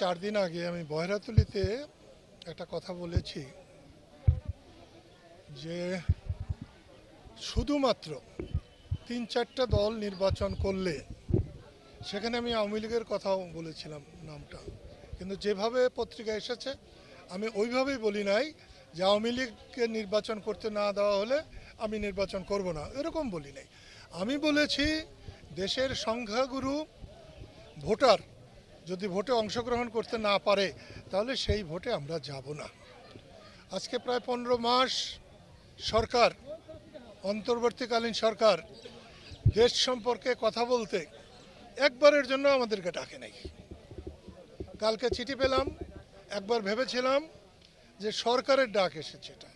চার দিন আগে আমি বয়রাতুলিতে একটা কথা বলেছি যে শুধুমাত্র তিন চারটা দল নির্বাচন করলে সেখানে আমি আওয়ামী লীগের কথাও বলেছিলাম নামটা। কিন্তু যেভাবে পত্রিকা এসেছে, আমি ওইভাবেই বলি নাই যে আওয়ামী লীগকে নির্বাচন করতে না দেওয়া হলে আমি নির্বাচন করব না, এরকম বলি নাই। আমি বলেছি দেশের সংখ্যাগুরু ভোটার যদি ভোটে অংশগ্রহণ করতে না পারে, তাহলে সেই ভোটে আমরা যাব না। আজকে প্রায় পনেরো মাস সরকার, অন্তর্বর্তীকালীন সরকার দেশ সম্পর্কে কথা বলতে একবারের জন্য আমাদেরকে ডাকে নাই। কালকে চিঠি পেলাম, একবার ভেবেছিলাম যে সরকারের ডাক এসেছে এটা।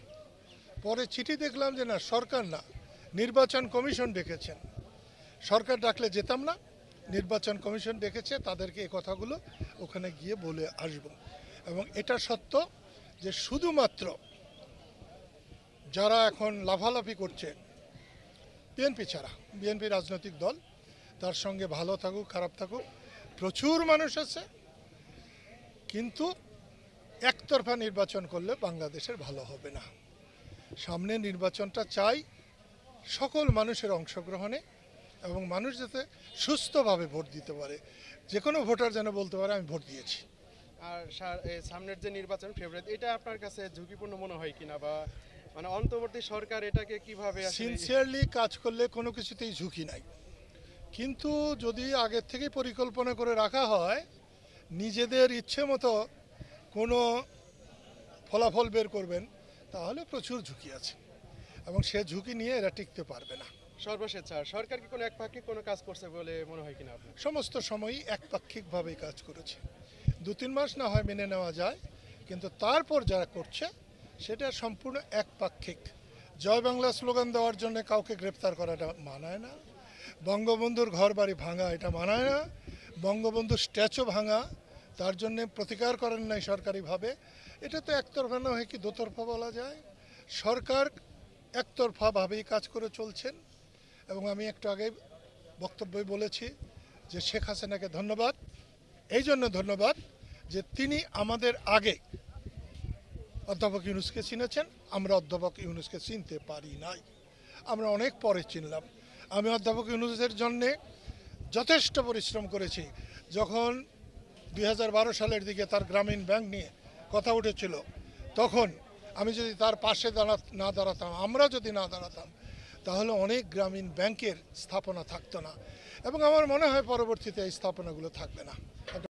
পরে চিঠি দেখলাম যে না, সরকার না, নির্বাচন কমিশন ডেকেছেন। সরকার ডাকলে যেতাম না নির্বাচন কমিশন ডেকেছে, তাদেরকে এই কথাগুলো ওখানে গিয়ে বলে আসব। এবং এটা সত্য যে শুধুমাত্র যারা এখন লাফালাফি করছে, বিএনপি ছাড়া, বিএনপি রাজনৈতিক দল, তার সঙ্গে ভালো থাকুক, খারাপ থাকুক, প্রচুর মানুষ আছে, কিন্তু একতরফা নির্বাচন করলে বাংলাদেশের ভালো হবে না। সামনে নির্বাচনটা চাই সকল মানুষের অংশগ্রহণে এবং মানুষ যাতে সুস্থভাবে ভোট দিতে পারে যে কোনো ভোটার যেন বলতে পারে আমি ভোট দিয়েছি। আর সামনের যে নির্বাচন ফেব্রুয়ারি এটা আপনার কাছে ঝুঁকিপূর্ণ মনে হয় কিনা বা মানে অন্তর্বর্তী সরকার এটাকে কীভাবে সিনসিয়ারলি কাজ করলে কোনো কিছুতেই ঝুঁকি নাই। কিন্তু যদি আগের থেকে পরিকল্পনা করে রাখা হয় নিজেদের ইচ্ছে মতো কোনো ফলাফল বের করবেন তাহলে প্রচুর ঝুঁকি আছে। এবং সে ঝুঁকি নিয়ে এরা টিকতে পারবে না। সর্বশেষ সরকার কি কোনো একপাক্ষিক কোনো কাজ করছে বলে মনে হয় কিনা আপনার? সমস্ত সময়ই একপাক্ষিকভাবেই কাজ করেছে। দু তিন মাস না হয় মেনে নেওয়া যায়, কিন্তু তারপর যারা করছে, সেটা সম্পূর্ণ একপাক্ষিক জয় বাংলা স্লোগান দেওয়ার জন্য কাউকে গ্রেপ্তার করাটা মানায় না। বঙ্গবন্ধুর ঘর বাড়ি ভাঙা এটা মানায় না। বঙ্গবন্ধুর স্ট্যাচু ভাঙা, তার জন্য প্রতিকার করেন নাই সরকারিভাবে। এটা তো একতরফা না হয় কি দোতরফা বলা যায়। সরকার একতরফাভাবেই কাজ করে চলছেন। এবং আমি একটু আগে বক্তব্যই বলেছি যে শেখ হাসিনাকে ধন্যবাদ। এই জন্য ধন্যবাদ যে তিনি আমাদের আগে অধ্যাপক ইউনুসকে চিনেছেন, আমরা অধ্যাপক ইউনুসকে চিনতে পারি নাই। আমরা অনেক পরে চিনলাম। আমি অধ্যাপক ইউনুসের জন্যে যথেষ্ট পরিশ্রম করেছি। যখন দু হাজার বারো সালের দিকে তার গ্রামীণ ব্যাংক নিয়ে কথা উঠেছিল, তখন আমি যদি তার পাশে দাঁড়া, না দাঁড়াতাম, আমরা যদি না দাঁড়াতাম তাহলে অনেক গ্রামীণ ব্যাংকের স্থাপনা থাকতো না। এবং আমার মনে হয় পরবর্তীতে এই স্থাপনাগুলো থাকবে না।